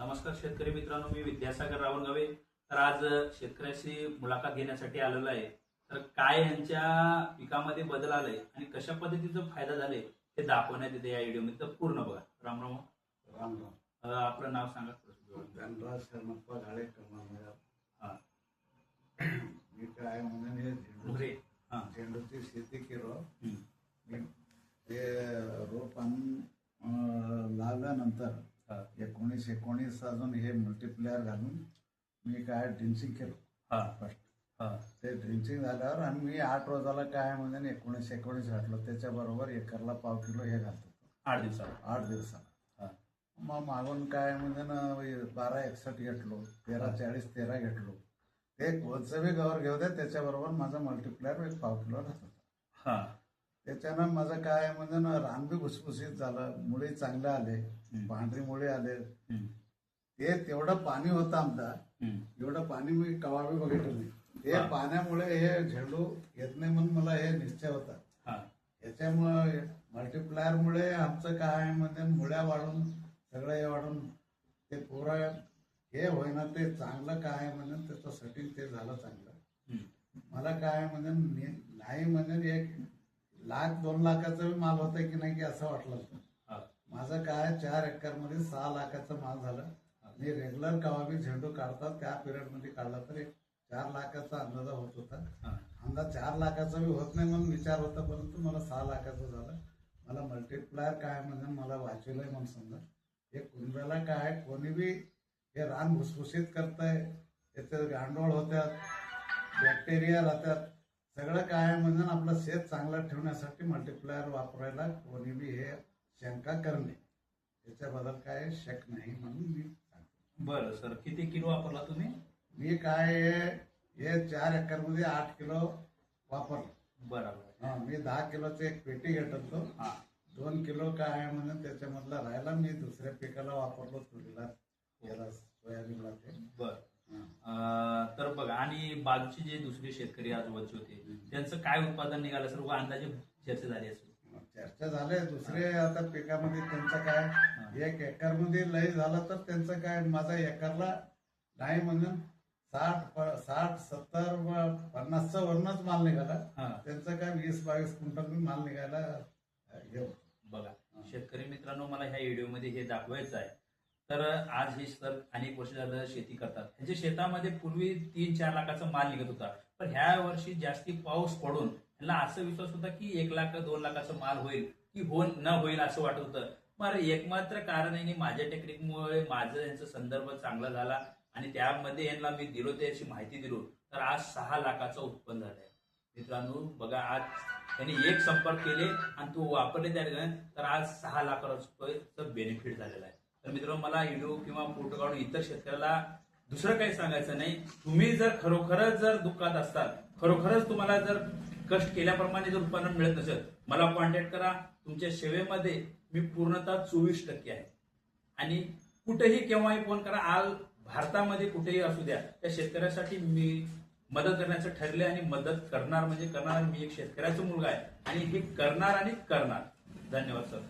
नमस्कार शेतकरी मित्रांनो मी विद्यासागर रावणगावे. तर आज शेतकऱ्याशी मुलाखत घेण्यासाठी आलेलो आहे. तर काय यांच्या पिकामध्ये बदल आलाय आणि कशा पद्धतीचा फायदा झालाय हे दाखवण्यात येते या व्हिडिओमध्ये तर पूर्ण बघा. राम राम. राम राम. अं, आपलं नाव सांगा. धनराज शरणप्पा घाळे. मी काय हा झेंडूची शेती केलो. ते रोप आणून लावल्यानंतर. एकोणीस एकोणीस अजून हे मल्टीप्लेअर घालून मी काय ड्रिंचिंग केलं. हा. फर्स्ट हा. ते ड्रिंचिंग झाल्यावर आणि मी आठ रोजाला काय म्हणजे एकोणीस एकोणीस घातलं. त्याच्याबरोबर एकरला पाव किलो हे घालतो. आठ दिवसाला. आठ दिवसाला. हा. मग मागून काय म्हणजे ना बारा एकसष्ट घेतलो. तेरा चाळीस तेरा घेतलो. ते कोणचं बी गवर घेऊ दे त्याच्याबरोबर माझा मल्टीप्लायर एक पाव किलो राहत होता हा. त्याच्यानं माझं काय म्हणजे ना रान बी भुसभुशीत झालं मुळी चांगले आले. पांढरी मुळी आले. ते तेवढं पाणी होतं आमदा. एवढं पाणी मी कवा बी बघितलं नाही ते हा. पाण्यामुळे हे झेंडू येत नाही म्हणून मला हे निश्चय होता याच्यामुळे मल्टीप्लायरमुळे आमचं काय म्हणजे मुळ्या वाढून सगळं हे वाढून ते पुरं हे होईना ते चांगलं काय म्हणजे त्याचं सेटिंग ते झालं चांगलं. मला काय म्हणजे नाही म्हणजे एक लाख दोन लाखाचा बी माल होता की नाही की असं वाटलं होतं. हा. माझं काय चार एकरमध्ये सहा लाखाचा माल झाला. आणि रेग्युलर कवा बी झेंडू काढतात त्या पिरियडमध्ये काढला तर चार लाखाचा अंदाजा होत होता. अंदाज चार लाखाचा बी होत नाही म्हणून विचार होता परंतु मला सहा लाखाचं झालं. मला मल्टीप्लायर काय म्हणजे मला वाचवलंय म्हणून समजा. हे कुंब्याला काय कोणी बी हे रान भुसभुशीत करताय याच्यात गांडोळ होत्यात बॅक्टेरिया राहतात सगळं काय म्हणजे आपलं शेत चांगलं ठेवण्यासाठी मल्टीप्लायर वापरायला कोणी बी हे शंका करणे. याच्याबद्दल काय शक नाही म्हणून मी सांगतो. बरं सर. किती किलो वापरला तुम्ही? मी काय हे- चार एकरमध्ये आठ किलो वापरलं. बरोबर हा, मी दहा किलोची एक पेटी घेतलो हा. दोन किलो काय आहे म्हणून त्याच्यामधला राहिला मी दुसऱ्या पिकाला वापरलो तुरीला याला सोयाबीनला ते. बर. तर बघा आणि बाजूचे जे दुसरे शेतकरी आजूबाजूचे होते त्यांचं काय उत्पादन निघालं सर व अंदाजे चर्चा झाली असेल. चर्चा झाले दुसरे आता पिकामध्ये त्यांचं काय एक एकरमध्ये लय झालं तर त्यांचं काय माझा एकरला नाही म्हणून साठ साठ सत्तर व पन्नासचा वरनच माल निघाला. हा. त्यांचं काय वीस बावीस क्विंटल माल निघायला. बघा शेतकरी मित्रांनो मला ह्या व्हिडिओमध्ये हे दाखवायचं आहे. तर आज हे सर अनेक वर्ष झालं शेती करतात. म्हणजे शेतामध्ये पूर्वी तीन चार लाखाचा माल निघत होता. पण ह्या वर्षी जास्ती पाऊस पडून त्यांना असं विश्वास होता की एक लाख दोन लाखाचा माल होईल की हो न होईल असं वाटत होतं. पण एकमात्र कारण आहे माझ्या टेक्निकमुळे माझं यांचा संदर्भ चांगला झाला आणि त्यामध्ये यांना मी दिलो त्याची माहिती दिलो. तर आज सहा लाखाचं उत्पन्न झालंय. मित्रांनो बघा आज त्यांनी एक संपर्क केले आणि तो वापरले त्या तर आज सहा लाखाचं बेनिफिट झालेलं आहे. तर मित्रांनो मला व्हिडिओ किंवा फोटो काढून इतर शेतकऱ्याला दुसरं काही सांगायचं नाही. तुम्ही जर खरोखरच जर दुःखात असताल खरोखरच तुम्हाला जर कष्ट केल्याप्रमाणे जर उत्पन्न मिळत नसेल मला कॉन्टॅक्ट करा. तुमच्या सेवेमध्ये मी पूर्णतः चोवीस टक्के आहे. आणि कुठेही केव्हाही फोन करा. आज भारतामध्ये कुठेही असू द्या त्या शेतकऱ्यासाठी मी मदत करण्याचं ठरले आणि मदत करणार म्हणजे करणार मी एक शेतकऱ्याचा मुलगा आहे. आणि हे करणार आणि करणार. धन्यवाद सर.